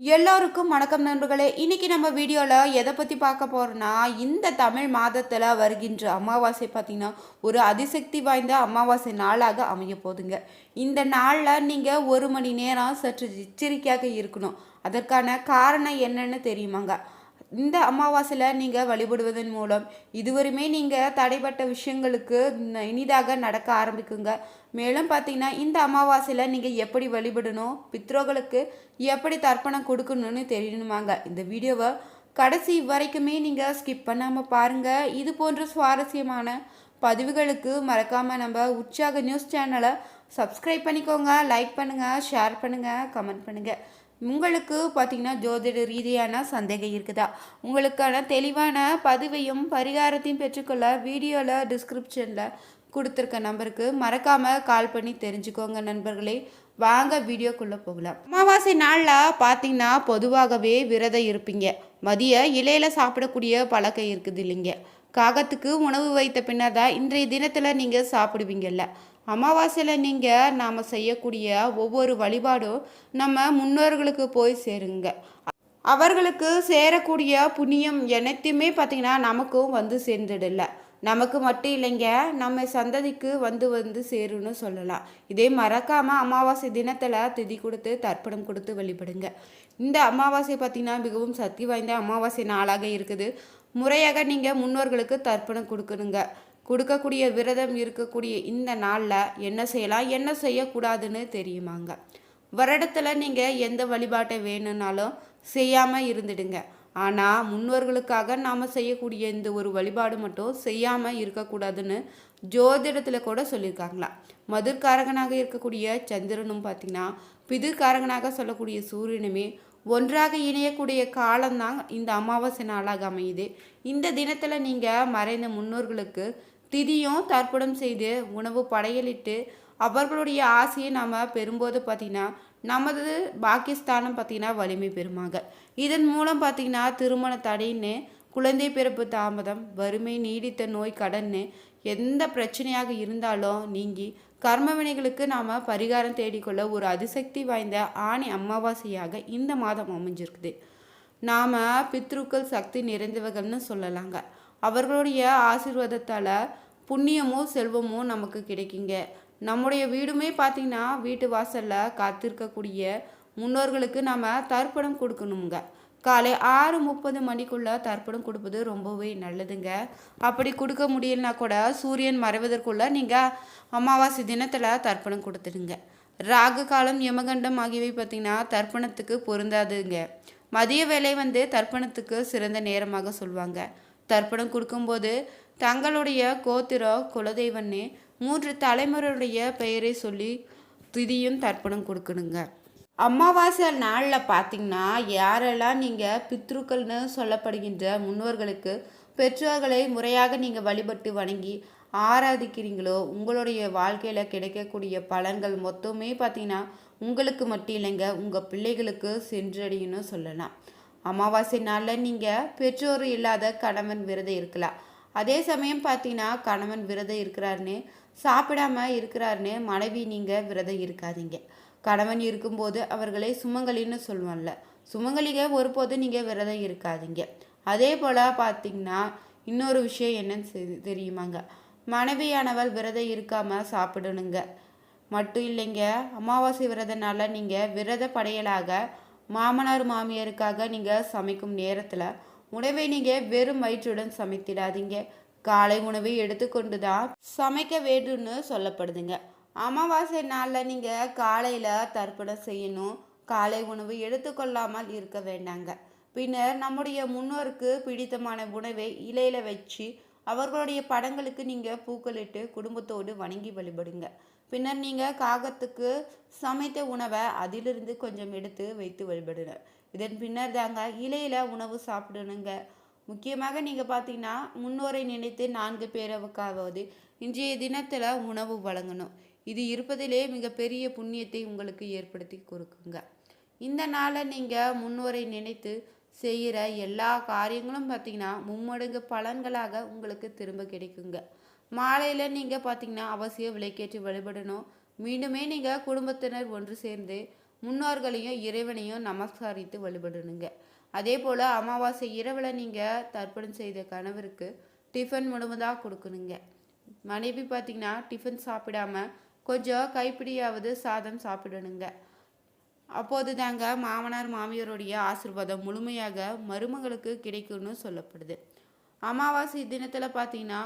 எல்லோருக்கும் வணக்கம் நண்பர்களே. இன்றைக்கி நம்ம வீடியோவில் எதை பற்றி பார்க்க போகிறோன்னா இந்த தமிழ் மாதத்தில் வருகின்ற அமாவாசை பார்த்திங்கன்னா ஒரு அதிசக்தி வாய்ந்த அமாவாசை நாளாக அமைய போதுங்க இந்த நாளில் நீங்கள் ஒரு மணி நேரம் சற்று எச்சரிக்கையாக இருக்கணும். அதற்கான காரணம் என்னன்னு தெரியுமாங்க? இந்த அமாவாசையில் நீங்கள் வழிபடுவதன் மூலம் இதுவரையுமே நீங்கள் தடைப்பட்ட விஷயங்களுக்கு இனிதாக நடக்க ஆரம்பிக்குங்க. மேலும் பார்த்தீங்கன்னா இந்த அமாவாசையில் நீங்கள் எப்படி வழிபடணும் பித்ரோகளுக்கு எப்படி தர்ப்பணம் கொடுக்கணும்னு தெரியணுமாங்க. இந்த வீடியோவை கடைசி வரைக்குமே நீங்கள் ஸ்கிப் பண்ணாமல் பாருங்கள் இது போன்ற சுவாரஸ்யமான பதிவுகளுக்கு மறக்காமல் நம்ம உற்சாக நியூஸ் சேனலை சப்ஸ்கிரைப் பண்ணிக்கோங்க லைக் பண்ணுங்கள் ஷேர் பண்ணுங்கள் கமெண்ட் பண்ணுங்கள் உங்களுக்கு பார்த்தீங்கன்னா ஜோதிட ரீதியான சந்தேகம் இருக்குதா? உங்களுக்கான தெளிவான பதிவையும் பரிகாரத்தையும் பெற்றுக்கொள்ள வீடியோவில் டிஸ்கிரிப்ஷனில் கொடுத்துருக்க நம்பருக்கு மறக்காமல் கால் பண்ணி தெரிஞ்சுக்கோங்க நண்பர்களே. வாங்க வீடியோக்குள்ளே போகலாம். அமாவாசை நாளில் பார்த்தீங்கன்னா பொதுவாகவே விரதம் இருப்பீங்க. மதிய இலையில் சாப்பிடக்கூடிய பழக்கம் இருக்குது இல்லைங்க. காகத்துக்கு உணவு வைத்த பின்னர் தான் இன்றைய தினத்தில் நீங்கள் சாப்பிடுவீங்கல்ல. அமாவாசையில் நீங்கள் நாம் செய்யக்கூடிய ஒவ்வொரு வழிபாடும் நம்ம முன்னோர்களுக்கு போய் சேருங்க. அவர்களுக்கு சேரக்கூடிய புண்ணியம் எனத்தையுமே பார்த்திங்கன்னா நமக்கும் வந்து சேர்ந்துடல. நமக்கு மட்டும் இல்லைங்க நம்ம சந்ததிக்கு வந்து வந்து சேரும்னு சொல்லலாம். இதே மறக்காமல் அமாவாசை தினத்தில் திதி கொடுத்து தர்ப்பணம் கொடுத்து வழிபடுங்க. இந்த அமாவாசை பார்த்திங்கன்னா மிகவும் சக்தி வாய்ந்த அமாவாசை நாளாக இருக்குது. முறையாக நீங்கள் முன்னோர்களுக்கு தர்ப்பணம் கொடுக்கணுங்க. கொடுக்கக்கூடிய விரதம் இருக்கக்கூடிய இந்த நாளில் என்ன செய்யலாம்? என்ன செய்யக்கூடாதுன்னு தெரியுமாங்க? வருடத்தில் நீங்கள் எந்த வழிபாட்டை வேணும்னாலும் செய்யாமல் இருந்துடுங்க. ஆனால் முன்னோர்களுக்காக நாம் செய்யக்கூடிய இந்த ஒரு வழிபாடு மட்டும் செய்யாமல் இருக்கக்கூடாதுன்னு ஜோதிடத்தில் கூட சொல்லியிருக்காங்களாம் மதுர்காரகனாக இருக்கக்கூடிய சந்திரனும் பார்த்திங்கன்னா பிதுர்காரகனாக சொல்லக்கூடிய சூரியனுமே ஒன்றாக இணையக்கூடிய காலம்தான் இந்த அமாவாசை நாளாக அமையுது. இந்த தினத்தில் நீங்கள் மறைந்த முன்னோர்களுக்கு திதியும் தர்ப்பணம் செய்து உணவு படையலிட்டு அவர்களுடைய ஆசையை நாம் பெறும்போது பார்த்திங்கன்னா நமது பாகிஸ்தானம் பார்த்திங்கன்னா வலிமை பெறுமாங்க. இதன் மூலம் பார்த்திங்கன்னா திருமண தடைன்னு குழந்தை பிறப்பு தாமதம் வறுமை நீடித்த நோய் கடன்னு எந்த பிரச்சனையாக இருந்தாலும் நீங்கி கர்ம வினைகளுக்கு நாம் பரிகாரம் தேடிக்கொள்ள ஒரு அதிசக்தி வாய்ந்த ஆணி அமாவாசையாக இந்த மாதம் அமைஞ்சிருக்குது. நாம் பித்ருக்கள் சக்தி நிறைந்தவர்கள்னு சொல்லலாங்க. அவர்களுடைய ஆசீர்வாதத்தால் புண்ணியமும் செல்வமும் நமக்கு கிடைக்குங்க. நம்முடைய வீடுமே பார்த்திங்கன்னா வீட்டு வாசலில் காத்திருக்கக்கூடிய முன்னோர்களுக்கு நாம் தர்ப்பணம் கொடுக்கணுங்க காலை ஆறு முப்பது மணிக்குள்ளே தர்ப்பணம் கொடுப்பது ரொம்பவே நல்லதுங்க. அப்படி கொடுக்க முடியலனா கூட சூரியன் மறைவதற்குள்ளே நீங்கள் அமாவாசை தினத்தில் தர்ப்பணம் கொடுத்துடுங்க. ராகு காலம் யமகண்டம் ஆகியவை பார்த்திங்கன்னா தர்ப்பணத்துக்கு பொருந்தாதுங்க. மதிய வேலை வந்து தர்ப்பணத்துக்கு சிறந்த நேரமாக சொல்லுவாங்க தர்ப்பணம் கொடுக்கும்போது தங்களுடைய கோத்திரம் குலதெய்வன்னு மூன்று தலைமுறையுடைய பெயரை சொல்லி திதியும் தர்ப்பணம் கொடுக்கணுங்க. அமாவாசை நாளில் பார்த்தீங்கன்னா யாரெல்லாம் நீங்கள் பித்ருக்கள்னு சொல்லப்படுகின்ற முன்னோர்களுக்கு பெற்றோர்களை முறையாக நீங்கள் வழிபட்டு வணங்கி ஆராதிக்கிறீங்களோ உங்களுடைய வாழ்க்கையில் கிடைக்கக்கூடிய பலன்கள் மொத்தமே பார்த்தீங்கன்னா உங்களுக்கு மட்டும் இல்லைங்க உங்கள் பிள்ளைகளுக்கு சென்றடையணும் சொல்லலாம். அமாவாசை நாளில் நீங்கள் பெற்றோர் இல்லாத கணவன் விரதம் இருக்கலாம். அதே சமயம் பார்த்தீங்கன்னா கணவன் விரதம் இருக்கிறாருன்னு சாப்பிடாம இருக்கிறாருன்னு மனைவி நீங்கள் விரதம் இருக்காதீங்க. கணவன் இருக்கும்போது அவர்களை சுமங்கலின்னு சொல்லுவாங்கல்ல சுமங்கலிக ஒருபோதும் நீங்கள் விரதம் இருக்காதீங்க. அதே போல் பார்த்தீங்கன்னா இன்னொரு விஷயம் என்னன்னு தெரி- தெரியுமாங்க? மனைவியானவள் விரதம் இருக்காமல் சாப்பிடணுங்க. மட்டும் இல்லைங்க அமாவாசை விரதனால நீங்கள் விரத படையலாக மாமனார் மாமியாருக்காக நீங்கள் சமைக்கும் நேரத்தில் உணவை நீங்கள் வெறும் வயிற்றுடன் சமைத்திடாதீங்க. காலை உணவை எடுத்துக்கொண்டு தான் சமைக்க வேண்டும்னு சொல்லப்படுதுங்க. அமாவாசை நாளில் நீங்கள் காலையில் தர்ப்பணம் செய்யணும். காலை உணவு எடுத்துக்கொள்ளாமல் இருக்க வேண்டாங்க. பின்னர் நம்முடைய முன்னோருக்கு பிடித்தமான உணவை இலையில் வச்சு அவர்களுடைய படங்களுக்கு நீங்கள் பூக்களிட்டு குடும்பத்தோடு வணங்கி வழிபடுங்க. பின்னர் நீங்கள் காகத்துக்கு சமைத்த உணவை அதிலிருந்து கொஞ்சம் எடுத்து வைத்து வழிபடுங்க இதன் பின்னர் தாங்க இலையில் உணவு சாப்பிடணுங்க. முக்கியமாக நீங்கள் பார்த்தீங்கன்னா முன்னோரை நினைத்து நான்கு பேரவுக்காவது இன்றைய தினத்தில் உணவு வழங்கணும். இது இருப்பதிலே மிகப்பெரிய புண்ணியத்தை உங்களுக்கு ஏற்படுத்தி கொடுக்குங்க. இந்த நாளை நீங்கள் முன்னோரை நினைத்து செய்கிற எல்லா காரியங்களும் பார்த்தீங்கன்னா மும்மடங்கு பலன்களாக உங்களுக்கு திரும்ப கிடைக்குங்க. மாலையில் நீங்கள் பார்த்தீங்கன்னா அவசியம் விலைக்கேற்றி வழிபடணும். மீண்டுமே நீங்கள் குடும்பத்தினர் ஒன்று சேர்ந்து முன்னோர்களையும் இறைவனையும் நமஸ்கரித்து வழிபடணுங்க. அதே போல் அமாவாசை இரவில் நீங்கள் தர்ப்பணம் செய்த கணவருக்கு டிஃபன் முழுவதாக கொடுக்கணுங்க. மனைவி பார்த்தீங்கன்னா டிஃபன் சாப்பிடாம கொஞ்சம் கைப்பிடியாவது சாதம் சாப்பிடணுங்க. அப்போது தாங்க மாமனார் மாமியாருடைய ஆசீர்வாதம் முழுமையாக மருமகளுக்கு கிடைக்கும்னு சொல்லப்படுது. அமாவாசை தினத்தில் பார்த்தீங்கன்னா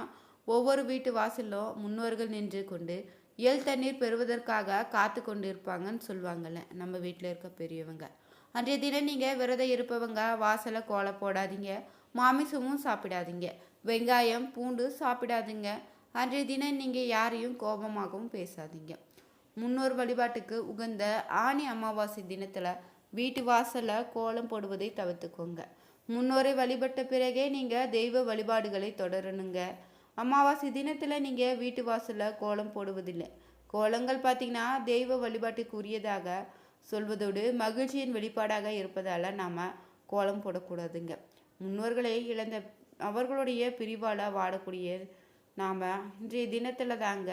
ஒவ்வொரு வீட்டு வாசலும் முன்னோர்கள் நின்று கொண்டு இயல் தண்ணீர் பெறுவதற்காக காத்து கொண்டு இருப்பாங்கன்னு சொல்லுவாங்கல்ல நம்ம வீட்டில் இருக்க பெரியவங்க. அன்றைய தினம் நீங்கள் விரதம் இருப்பவங்க வாசலை கோலம் போடாதீங்க மாமிசமும் சாப்பிடாதீங்க வெங்காயம் பூண்டு சாப்பிடாதீங்க. அன்றைய தினம் நீங்கள் யாரையும் கோபமாகவும் பேசாதீங்க. முன்னோர் வழிபாட்டுக்கு உகந்த ஆணி அமாவாசை தினத்தில் வீட்டு வாசலில் கோலம் போடுவதை தவிர்த்துக்கோங்க. முன்னோரை வழிபட்ட பிறகே நீங்கள் தெய்வ வழிபாடுகளை தொடரணுங்க. அமாவாசை தினத்தில் நீங்கள் வீட்டு வாசலில் கோலம் போடுவதில்லை. கோலங்கள் பார்த்தீங்கன்னா தெய்வ வழிபாட்டுக்குரியதாக சொல்வதோடு மகிழ்ச்சியின் வெளிப்பாடாக இருப்பதால் நாம் கோலம் போடக்கூடாதுங்க. முன்னோர்களை இழந்த அவர்களுடைய பிரிவால் வாடக்கூடிய நாம் இன்றைய தினத்தில் தாங்க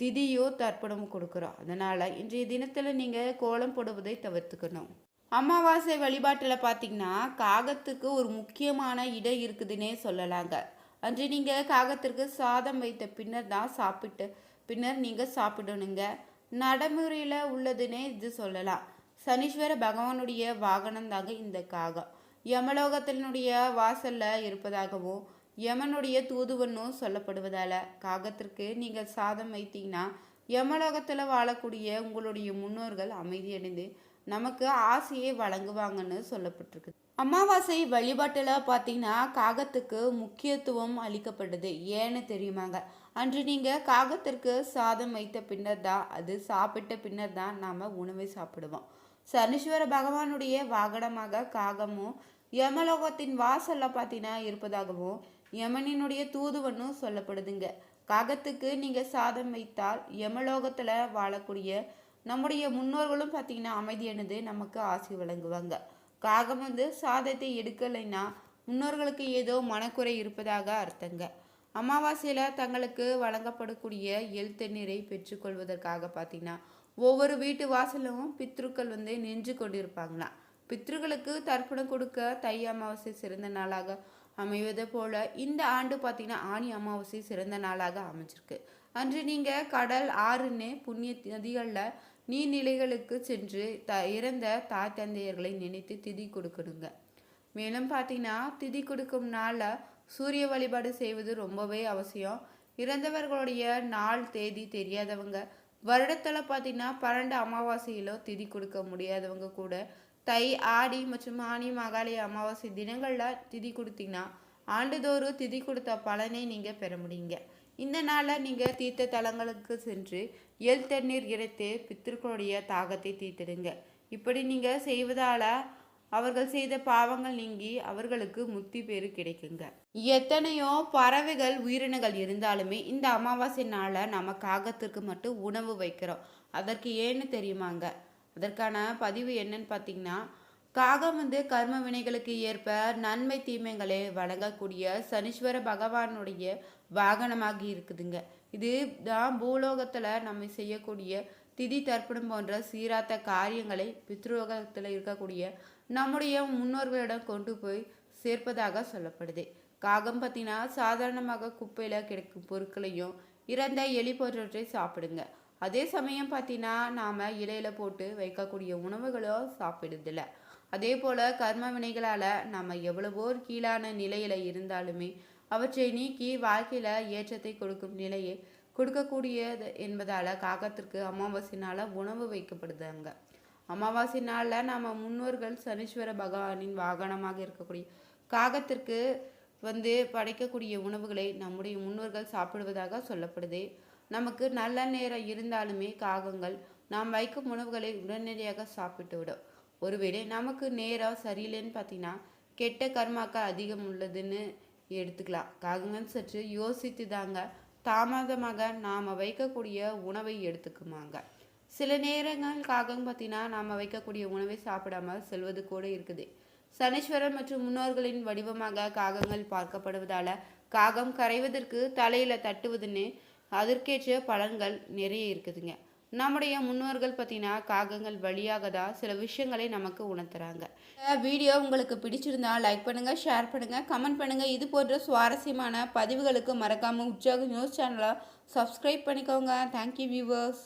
திதியோ தர்ப்பணமும் கொடுக்குறோம். அதனால் இன்றைய தினத்தில் நீங்கள் கோலம் போடுவதை தவிர்த்துக்கணும். அமாவாசை வழிபாட்டில் பார்த்தீங்கன்னா காகத்துக்கு ஒரு முக்கியமான இடம் இருக்குதுன்னே சொல்லலாங்க. அன்று நீங்கள் காகத்திற்கு சாதம் வைத்த பின்னர் தான் சாப்பிட்டு பின்னர் நீங்கள் சாப்பிடணுங்க. நடைமுறையில் உள்ளதுன்னே இது சொல்லலாம். சனீஸ்வர பகவானுடைய வாகனம் தாங்க இந்த காகம். யமலோகத்தினுடைய வாசலில் இருப்பதாகவும் யமனுடைய தூதுவனும் சொல்லப்படுவதால் காகத்திற்கு நீங்கள் சாதம் வைத்தீங்கன்னா யமலோகத்தில் வாழக்கூடிய உங்களுடைய முன்னோர்கள் அமைதியடைந்து நமக்கு ஆசையை வழங்குவாங்கன்னு சொல்லப்பட்டிருக்கு அமாவாசை வழிபாட்டில் பார்த்தீங்கன்னா காகத்துக்கு முக்கியத்துவம் அளிக்கப்படுது. ஏன்னு தெரியுமாங்க? அன்று நீங்கள் காகத்திற்கு சாதம் வைத்த பின்னர் தான் அது சாப்பிட்ட பின்னர் தான் நாம் உணவை சாப்பிடுவோம். சனீஸ்வர பகவானுடைய வாகனமாக காகமும் யமலோகத்தின் வாசலில் பார்த்தீங்கன்னா இருப்பதாகவும் யமனினுடைய தூதுவனும் சொல்லப்படுதுங்க. காகத்துக்கு நீங்கள் சாதம் வைத்தால் யமலோகத்தில் வாழக்கூடிய நம்முடைய முன்னோர்களும் பார்த்தீங்கன்னா அமைதியானது நமக்கு ஆசை வழங்குவாங்க. காகம் வந்து சாதத்தை எடுக்கலைன்னா முன்னோர்களுக்கு ஏதோ மனக்குறை இருப்பதாக அர்த்தங்க. அமாவாசையில் தங்களுக்கு வழங்கப்படக்கூடிய எல் தண்ணீரை பெற்றுக்கொள்வதற்காக பார்த்தீங்கன்னா ஒவ்வொரு வீட்டு வாசலும் பித்ருக்கள் வந்து நின்று கொண்டிருப்பாங்களாம். பித்ருக்களுக்கு தர்ப்பணம் கொடுக்க தை அமாவாசை சிறந்த நாளாக அமைவது போல இந்த ஆண்டு பார்த்தீங்கன்னா ஆணி அமாவாசை சிறந்த நாளாக அமைஞ்சிருக்கு. அன்று நீங்கள் கடல் ஆறுன்னு புண்ணிய நதிகளில் நீர்நிலைகளுக்கு சென்று த இறந்த தாய் தந்தையர்களை நினைத்து திதி கொடுக்கணுங்க. மேலும் பார்த்தீங்கன்னா திதி கொடுக்கும் நாளில் சூரிய வழிபாடு செய்வது ரொம்பவே அவசியம். இறந்தவர்களுடைய நாள் தேதி தெரியாதவங்க வருடத்தில் பார்த்தீங்கன்னா பன்னெண்டு அமாவாசையிலோ திதி கொடுக்க முடியாதவங்க கூட தை ஆடி மற்றும் ஆனி மகாலய அமாவாசை தினங்களில் திதி கொடுத்தீங்கன்னா ஆண்டுதோறும் திதி கொடுத்த பலனை நீங்கள் பெற முடியுங்க. இந்த நாளில் நீங்கள் தீர்த்த தலங்களுக்கு சென்று எல் தண்ணீர் இறைத்து பித்திருக்களுடைய தாகத்தை தீர்த்திடுங்க. இப்படி நீங்கள் செய்வதால் அவர்கள் செய்த பாவங்கள் நீங்கி அவர்களுக்கு முத்தி பேரு கிடைக்குங்க. எத்தனையோ பறவைகள் உயிரினங்கள் இருந்தாலுமே இந்த அமாவாசை நாளில் நம்ம காகத்திற்கு மட்டும் உணவு வைக்கிறோம். அதற்கு ஏன்னு தெரியுமாங்க? அதற்கான பதிவு என்னன்னு பார்த்தீங்கன்னா காகம் வந்து கர்ம வினைகளுக்கு ஏற்ப நன்மை தீமைகளை வழங்கக்கூடிய சனீஸ்வர பகவானுடைய வாகனமாக இருக்குதுங்க. இது தான் பூலோகத்தில் நம்ம செய்யக்கூடிய திதி தர்ப்பணம் போன்ற சீராத்த காரியங்களை பித்ருலோகத்தில் இருக்கக்கூடிய நம்முடைய முன்னோர்களிடம் கொண்டு போய் சேர்ப்பதாக சொல்லப்படுது. காகம் பார்த்தீங்கன்னா சாதாரணமாக குப்பையில் கிடைக்கும் பொருட்களையும் இறந்த எலி போன்றவற்றை சாப்பிடுங்க. அதே சமயம் பார்த்தீங்கன்னா நாம் இலையில போட்டு வைக்கக்கூடிய உணவுகளும் சாப்பிடுதில்லை அதே போல் கர்ம வினைகளால் நம்ம எவ்வளவோ கீழான நிலையில் இருந்தாலுமே அவற்றை நீக்கி வாழ்க்கையில் ஏற்றத்தை கொடுக்கும் நிலையை கொடுக்கக்கூடியது என்பதால் காகத்திற்கு அமாவாசை நாளில் உணவு வைக்கப்படுதாங்க அமாவாசை நாளில் நம்ம முன்னோர்கள் சனீஸ்வர பகவானின் வாகனமாக இருக்கக்கூடிய காகத்திற்கு வந்து படைக்கக்கூடிய உணவுகளை நம்முடைய முன்னோர்கள் சாப்பிடுவதாக சொல்லப்படுது. நமக்கு நல்ல நேரம் இருந்தாலுமே காகங்கள் நாம் வைக்கும் உணவுகளை உடனடியாக சாப்பிட்டு விடும் ஒருவேளை நமக்கு நேரம் சரியில்லைன்னு பார்த்தீங்கன்னா கெட்ட கர்மாக்கள் அதிகம் உள்ளதுன்னு எடுத்துக்கலாம். காகங்கள் சற்று யோசித்து தாங்க தாமதமாக நாம் வைக்கக்கூடிய உணவை எடுத்துக்குமாங்க. சில நேரங்கள் காகம் பார்த்தீங்கன்னா நாம் வைக்கக்கூடிய உணவை சாப்பிடாம செல்வது கூட இருக்குது. சனீஸ்வரர் மற்றும் முன்னோர்களின் வடிவமாக காகங்கள் பார்க்கப்படுவதால் காகம் கரைவதற்கு தலையில் தட்டுவதுன்னு அதற்கேற்ற பலன்கள் நிறைய இருக்குதுங்க. நம்முடைய முன்னோர்கள் பார்த்தீங்கன்னா காகங்கள் வழியாக தான் சில விஷயங்களை நமக்கு உணர்த்துறாங்க. வீடியோ உங்களுக்கு பிடிச்சிருந்தா லைக் பண்ணுங்கள் ஷேர் பண்ணுங்கள் கமெண்ட் பண்ணுங்கள் இது போன்ற சுவாரஸ்யமான பதிவுகளுக்கு மறக்காமல் உற்சாக நியூஸ் சேனலை சப்ஸ்கிரைப் பண்ணிக்கோங்க. Thank you viewers